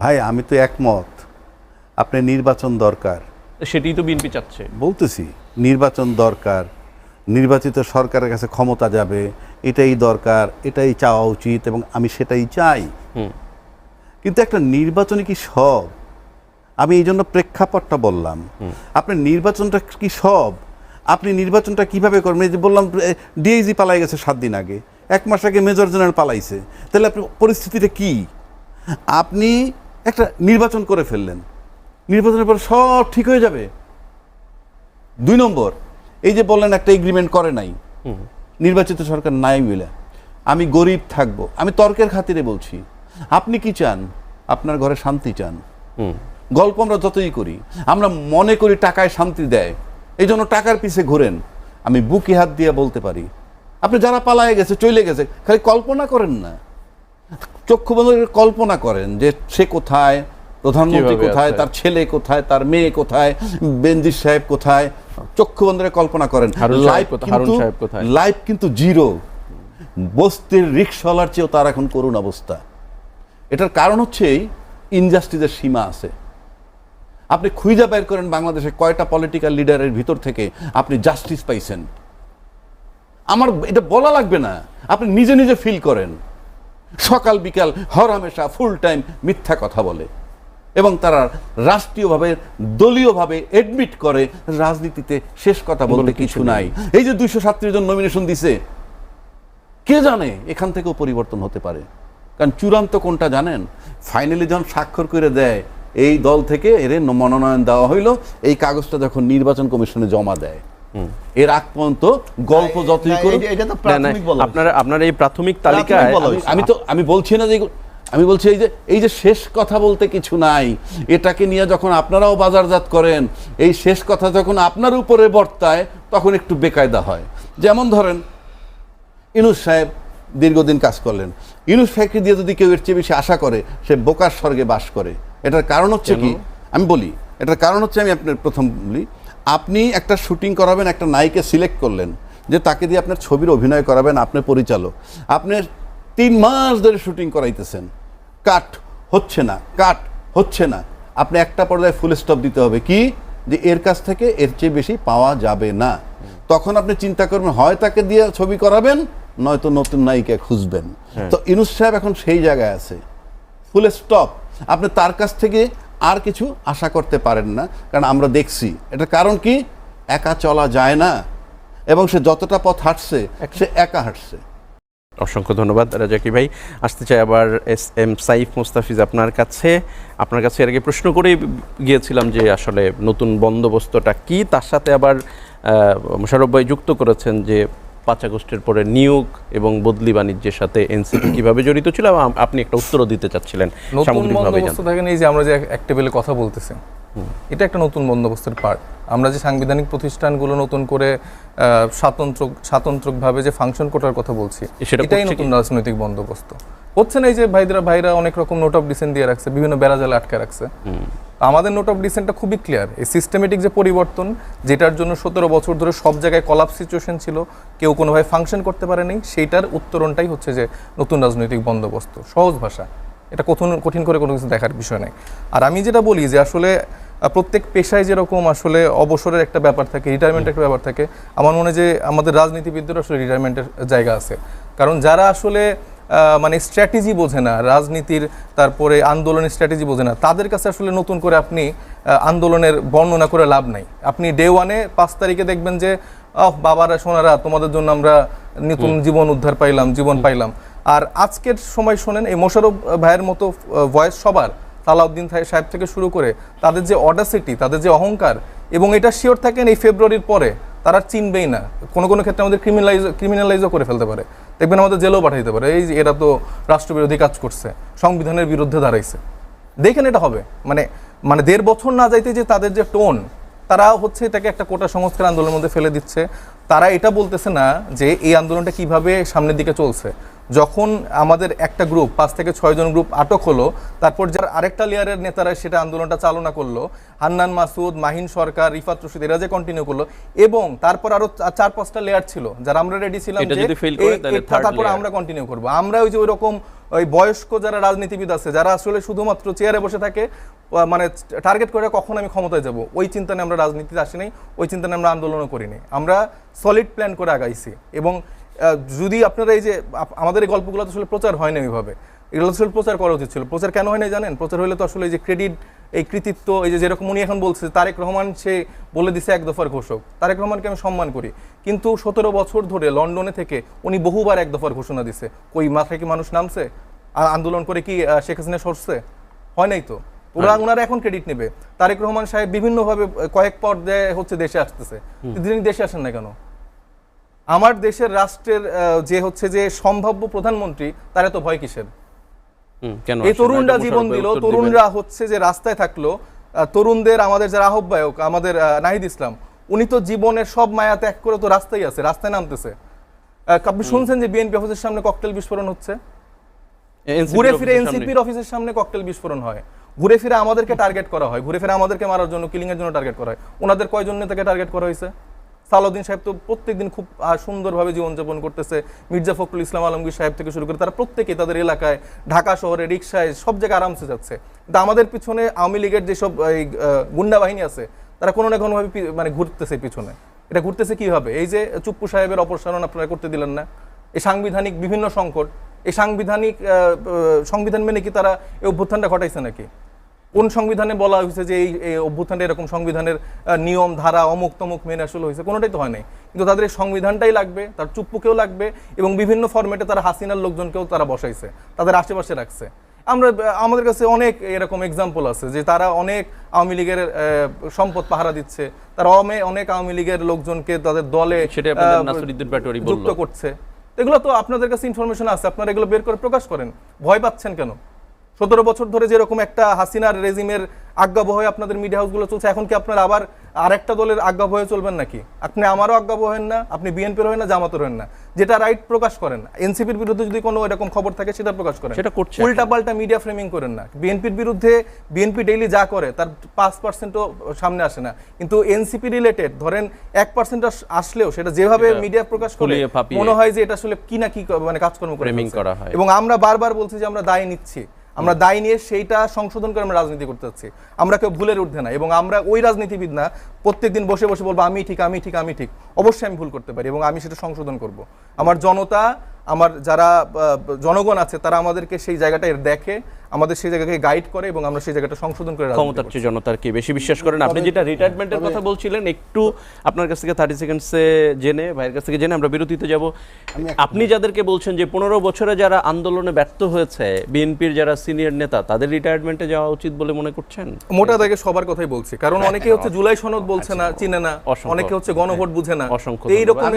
ভাই আমি তো একমত। আপনি নির্বাচন দরকার। সেটাই তো বিএনপি চাচ্ছে। বলতেছি নির্বাচন দরকার। নির্বাচিত সরকারের কাছে ক্ষমতা যাবে এটাই দরকার এটাই চাওয়া উচিত এবং আমি সেটাই চাই। হুম। কিন্তু একটা নির্বাচনই কি সব? আমি এই জন্য প্রেক্ষাপটটা বললাম। আপনি নির্বাচনটা কি সব? আপনি নির্বাচনটা কীভাবে করবেন? এই যে বললাম ডিআইজি পালাই গেছে সাত দিন আগে। এক মাস আগে মেজর জেনারেল পালাইছে। তাহলে আপনি পরিস্থিতিটা কি? আপনি একটা নির্বাচন করে ফেললেন। নির্বাচনের পর সব ঠিক হয়ে যাবে। দুই নম্বর এই যে বললেন একটা এগ্রিমেন্ট করে নাই। নির্বাচিত সরকার নাই মিলে আমি গরিব থাকব। আমি তর্কের খাতিরে বলছি। আপনি কি চান? আপনার ঘরে শান্তি চান। হুম। গল্প আমরা যতই করি আমরা মনে করি টাকায় শান্তি দেয়। এই জন্য টাকার পিছে ঘুরেন। আমি বুকে হাত দিয়ে বলতে পারি। আপনি যারা পালায়ে গেছে চলে গেছে খালি কল্পনা করেন না। চক্ষু বন্ধ কল্পনা করেন যে সে কোথায় প্রধানমন্ত্রী কোথায় তার ছেলে কোথায় তার মেয়ে কোথায় বেনজির সাহেব কোথায় চক্ষু বন্ধ কল্পনা করেন। লাইফ কিন্তু জিরো বস্তির রিক্সাওয়ালার চেয়েও তার এখন করুণ অবস্থা। এটার কারণ হচ্ছে ইনজাস্টিসের সীমা আছে। আপনি খুঁজা বের করেন বাংলাদেশে কয়টা পলিটিক্যাল লিডারের ভিতর থেকে আপনি জাস্টিস পাইছেন। আমার এটা বলা লাগবে না। আপনি নিজে নিজে ফিল করেন। সকাল বিকাল হরহামেশা ফুল টাইম মিথ্যা কথা বলে। এবং তারা রাষ্ট্রীয়ভাবে দলীয়ভাবে এডমিট করে রাজনীতিতে শেষ কথা বলতে কিছু নাই। এই যে দুইশো সাতত্রিশ জন নমিনেশন দিছে কে জানে এখান থেকেও পরিবর্তন হতে পারে? কারণ চূড়ান্ত কোনটা জানেন? ফাইনালি যখন স্বাক্ষর করে দেয় এই দল থেকে এর মনোনয়ন দেওয়া হইল এই কাগজটা যখন নির্বাচন কমিশনে জমা দেয়। এর আগ পর্যন্ত গল্প যতই না, করুক এটা- এটা তো না, না, প্রাথমিক বলা হয়েছে। আপনারা আপনার এই প্রাথমিক প্রাথমিক তালিকায় আমি- তো আমি বলছি না যে আমি বলছি এই যে এই যে শেষ কথা বলতে কিছু নাই এটাকে নিয়ে যখন আপনারাও বাজারজাত করেন এই শেষ কথা যখন আপনার উপরে বর্তায় তখন একটু বেকায়দা হয়। যেমন ধরেন ইনুস সাহেব দীর্ঘদিন কাজ করলেন। ইনুস সাহেবকে দিয়ে যদি কেউ এর চেয়ে বেশি আশা করে সে বোকার স্বর্গে বাস করে। এটার কারণ হচ্ছে কি? আমি বলি এটার কারণ হচ্ছে আমি আপনার প্রথম বলি আপনি একটা শুটিং করাবেন একটা নায়িকা সিলেক্ট করলেন যে তাকে দিয়ে আপনার ছবির অভিনয় করাবেন আপনার পরিচালক। আপনি তিন মাস ধরে শুটিং করাইতেছেন। কাট হচ্ছে না কাট হচ্ছে না। আপনি একটা পর্যায়ে ফুল স্টপ দিতে হবে। কি? যে এর কাছ থেকে এর চেয়ে বেশি পাওয়া যাবে না। তখন আপনি চিন্তা করবেন হয় তাকে দিয়ে ছবি করাবেন নয়তো নতুন নায়িকা খুঁজবেন। তো ইনুস সাহেব এখন সেই জায়গায় আছে। ফুল স্টপ আপনি তার কাছ থেকে আর কিছু আশা করতে পারেন না কারণ আমরা দেখছি। এটা কারণ কি? একা চলা যায় না এবং সে যতটা পথ হাঁটছে সে একা হাঁটছে। অসংখ্য ধন্যবাদ রাজাকি ভাই। আসতে চাই আবার এস এম সাইফ মুস্তাফিজ আপনার কাছে। আপনার কাছে এর আগে প্রশ্ন করেই গিয়েছিলাম যে আসলে নতুন বন্দোবস্তটা কি? তার সাথে আবার আহ, ভাই যুক্ত করেছেন যে পাঁচ আগস্টের পরে নিয়োগ এবং বদলি বাণিজ্যের সাথে এনসিপি কীভাবে জড়িত ছিল আপনি একটা উত্তরও দিতে চাচ্ছিলেন সামগ্রিকভাবে বন্দোবস্ত এই যে আমরা যে এক টেবিলে কথা বলতেছি এটা একটা নতুন বন্দোবস্তের পার্ট আমরা যে সাংবিধানিক প্রতিষ্ঠানগুলো নতুন করে আহ, স্বাতন্ত্র স্বাতন্ত্রকভাবে যে ফাংশন কোটার কথা বলছি এটাই নতুন রাজনৈতিক বন্দোবস্ত। হচ্ছে না এই যে ভাইদের ভাইরা অনেক রকম নোট অফ ডিসেন্ট দিয়ে রাখছে বিভিন্ন বেড়াজালে আটকে রাখছে। আমাদের নোট অফ ডিসেন্টটা খুবই ক্লিয়ার এই সিস্টেমেটিক যে পরিবর্তন যেটার জন্য সতেরো বছর ধরে সব জায়গায় কলাপ সিচুয়েশন ছিল কেউ কোনোভাবে ফাংশন করতে পারেনি সেইটার উত্তরণটাই হচ্ছে যে নতুন রাজনৈতিক বন্দোবস্ত। সহজ ভাষা। এটা কঠিন কঠিন করে কোনো কিছু দেখার বিষয় নেই। আর আমি যেটা বলি যে আসলে প্রত্যেক পেশায় যেরকম আসলে অবসরের একটা ব্যাপার থাকে রিটায়ারমেন্টের একটা ব্যাপার থাকে আমার মনে হয় যে আমাদের রাজনীতিবিদদের আসলে রিটায়ারমেন্টের জায়গা আছে। কারণ যারা আসলে মানে স্ট্র্যাটেজি বোঝে না রাজনীতির তারপরে আন্দোলনের স্ট্র্যাটেজি বোঝে না। তাদের কাছে আসলে নতুন করে আপনি আন্দোলনের বর্ণনা করে লাভ নাই। আপনি ডে ওয়ানে পাঁচ তারিখে দেখবেন যে আহ বাবারা সোনারা তোমাদের জন্য আমরা নতুন জীবন উদ্ধার পাইলাম জীবন পাইলাম। আর আজকের সময় শোনেন এই মোশারফ ভাইয়ের মতো ভয়েস সবার সালাউদ্দিন সাহেব থেকে শুরু করে তাদের যে অডাসিটি তাদের যে অহংকার এবং এটা শিওর থাকেন এই ফেব্রুয়ারির পরে তারা চিনবেই না। কোনো কোনো ক্ষেত্রে আমাদের ক্রিমিনালাইজ ক্রিমিনালাইজও করে ফেলতে পারে। দেখবেন আমাদের জেলেও পাঠাইতে পারে। এই যে এরা তো রাষ্ট্রবিরোধী কাজ করছে, সংবিধানের বিরুদ্ধে দাঁড়াইছে। দেখেন এটা হবে। মানে মানে দেড় বছর না যাইতে যে তাদের যে টোন তারা হচ্ছে এটাকে একটা কোটা সংস্কার আন্দোলনের মধ্যে ফেলে দিচ্ছে। তারা এটা বলতেছে না যে এই আন্দোলনটা কীভাবে সামনের দিকে চলছে। যখন আমাদের একটা গ্রুপ পাঁচ থেকে ছয়জন গ্রুপ আটক হলো তারপর যার আরেকটা লেয়ারের নেতারা সেটা আন্দোলনটা চালনা করল হান্নান মাসুদ মাহিন সরকার রিফাত রশিদ এরা যে কন্টিনিউ করল এবং তারপর আরও চার পাঁচটা লেয়ার ছিল যারা আমরা রেডি ছিলাম তারপর আমরা কন্টিনিউ করব। আমরা ওই যে ওই রকম ওই বয়স্ক যারা রাজনীতিবিদ আছে, যারা আসলে শুধুমাত্র চেয়ারে বসে থাকে মানে টার্গেট করে কখন আমি ক্ষমতায় যাব, ওই চিন্তা নিয়ে আমরা রাজনীতিতে আসি নাই, ওই চিন্তা নিয়ে আমরা আন্দোলনও করিনি আমরা সলিড প্ল্যান করে আগাইছি এবং যদি আপনারা এই যে আমাদের এই গল্পগুলো আসলে প্রচার হয় না ওইভাবে এগুলো আসলে প্রচার করা উচিত ছিল। প্রচার কেন হয় না জানেন? প্রচার হলে তো আসলে এই যে ক্রেডিট এই কৃতিত্ব এই যে যেরকম উনি এখন বলছে তারেক রহমান সে বলে দিছে এক দফার ঘোষক। তারেক রহমানকে আমি সম্মান করি। কিন্তু সতেরো বছর ধরে লন্ডনে থেকে উনি বহুবার এক দফার ঘোষণা দিছে। কই মাথায় কি মানুষ নামছে? আর আন্দোলন করে কি শেখ হাসিনা সরছে? হয় নাই তো? ওরা ওনারা এখন ক্রেডিট নেবে। তারেক রহমান সাহেব বিভিন্নভাবে কয়েক পর্যায়ে হচ্ছে দেশে আসতেছে। তিনি দেশে আসেন না কেন? আমার দেশের রাষ্ট্রের যে হচ্ছে যে সম্ভাব্য প্রধানমন্ত্রী তার এত ভয় কিসের? এই তরুণরা জীবন দিল তরুণরা হচ্ছে যে রাস্তায় থাকল তরুণদের আমাদের যারা আহ্বায়ক আমাদের নাহিদ ইসলাম উনি তো জীবনের সব মায়া ত্যাগ করে তো রাস্তায় আছে রাস্তায় নামতেছে। আপনি শুনছেন যে বিএনপি অফিসের সামনে ককটেল বিস্ফোরণ হচ্ছে? ঘুরে ফিরে এনসিপির অফিসের সামনে ককটেল বিস্ফোরণ হয়। ঘুরে ফিরে আমাদেরকে টার্গেট করা হয় ঘুরে ফিরে আমাদেরকে মারার জন্য কিলিং এর জন্য টার্গেট করা হয়। ওনাদের কয়জন নেতাকে টার্গেট করা হয়েছে? সালাউদ্দিন সাহেব তো প্রত্যেকদিন খুব সুন্দরভাবে জীবনযাপন করতেছে। মির্জা ফখরুল ইসলাম আলমগীর সাহেব থেকে শুরু করে তারা প্রত্যেকে তাদের এলাকায়, ঢাকা শহরে রিক্সায় সব জায়গায় আরামসে যাচ্ছে। কিন্তু আমাদের পিছনে আওয়ামী লীগের যেসব এই গুন্ডা বাহিনী আছে, তারা কোনো না কোনোভাবে মানে ঘুরতেছে পিছনে। এটা ঘুরতেছে কীভাবে? এই যে চুপ্পু সাহেবের অপসারণ আপনারা করতে দিলেন না। এই সাংবিধানিক বিভিন্ন সংকট, এই সাংবিধানিক সংবিধান মেনে কি তারা এই অভ্যুত্থানটা ঘটাইছে নাকি? কোন সংবিধানে বলা হয়েছে যে এই অভ্যুত্থানটা এরকম সংবিধানের নিয়ম ধারা অমুক তমুক মেনে আসলে হয়েছে কোনোটাই তো হয় নাই। কিন্তু তাদের এই সংবিধানটাই লাগবে তার চুপ্পুকেও লাগবে এবং বিভিন্ন ফরম্যাটে তারা হাসিনার লোকজনকেও তারা বসাইছে তাদের আশেপাশে রাখছে। আমরা আমাদের কাছে অনেক এরকম এক্সাম্পল আছে যে তারা অনেক আওয়ামী লীগের সম্পদ পাহারা দিচ্ছে তারা অমে- অনেক আওয়ামী লীগের লোকজনকে তাদের দলে। যুক্ত করছে। এগুলো তো আপনাদের কাছে ইনফরমেশন আছে আপনারা এগুলো বের করে প্রকাশ করেন। ভয় পাচ্ছেন কেন? সতেরো বছর ধরে যেরকম একটা হাসিনার রেজিমের আজ্ঞাবহ হয়ে আপনাদের মিডিয়া হাউসগুলো চলছে এখন কি আপনারা আবার আরেকটা দলের আজ্ঞাবহ হয়ে চলবেন নাকি? আপনি আমারও আজ্ঞাবহ হন না আপনি বিএনপির হন না জামাতের হন না। যেটা রাইট প্রকাশ করেন এনসিপির বিরুদ্ধে যদি কোনো এরকম খবর থাকে সেটা প্রকাশ করেন। সেটা করছে উল্টা পাল্টা মিডিয়া ফ্রেমিং করেন না। বিএনপির বিরুদ্ধে বিএনপি ডেইলি যা করে তার পাঁচ পার্সেন্টও সামনে আসে না। কিন্তু এনসিপি রিলেটেড ধরেন এক পার্সেন্ট আসলেও সেটা যেভাবে মিডিয়া প্রকাশ করে মনে হয় যে এটা আসলে কি না কি মানে কাজকর্ম করে হয়। এবং আমরা বারবার বলছি যে আমরা দায় নিচ্ছি। আমরা দায় নিয়ে সেইটা সংশোধন করে আমরা রাজনীতি করতে যাচ্ছি। আমরা কেউ ভুলের ঊর্ধ্বে না এবং আমরা ওই রাজনীতিবিদ না, প্রত্যেকদিন বসে বসে বলব, আমি ঠিক আমি ঠিক আমি ঠিক। অবশ্যই আমি ভুল করতে পারি এবং আমি সেটা সংশোধন করব। আমার জনতা আমার যারা জনগণ আছে তারা আমাদেরকে সেই জায়গাটায় দেখে আমাদের সেই জায়গাকে গাইড করে এবং আমরা সেই জায়গাটা সংশোধন করে ক্ষমতার চেয়ে জনতার কি বেশি বিশ্বাস করেন? আপনি যেটা রিটায়ারমেন্টের কথা বলছিলেন একটু আপনার কাছ থেকে থার্টি সেকেন্ডসে জেনে ভাইয়ের কাছ থেকে জেনে আমরা বিরতিতে যাব। আপনি যাদেরকে বলছেন যে পনেরো বছরে যারা আন্দোলনে ব্যর্থ হয়েছে বিএনপির যারা সিনিয়র নেতা তাদের রিটায়ারমেন্টে যাওয়া উচিত বলে মনে করছেন? মোটা দাগে সবার কথাই বলছি কারণ অনেকে হচ্ছে জুলাই সনদ বলছে না চিনে না। অনেকে হচ্ছে গণভোট বুঝে না। অসংখ্য এইরকম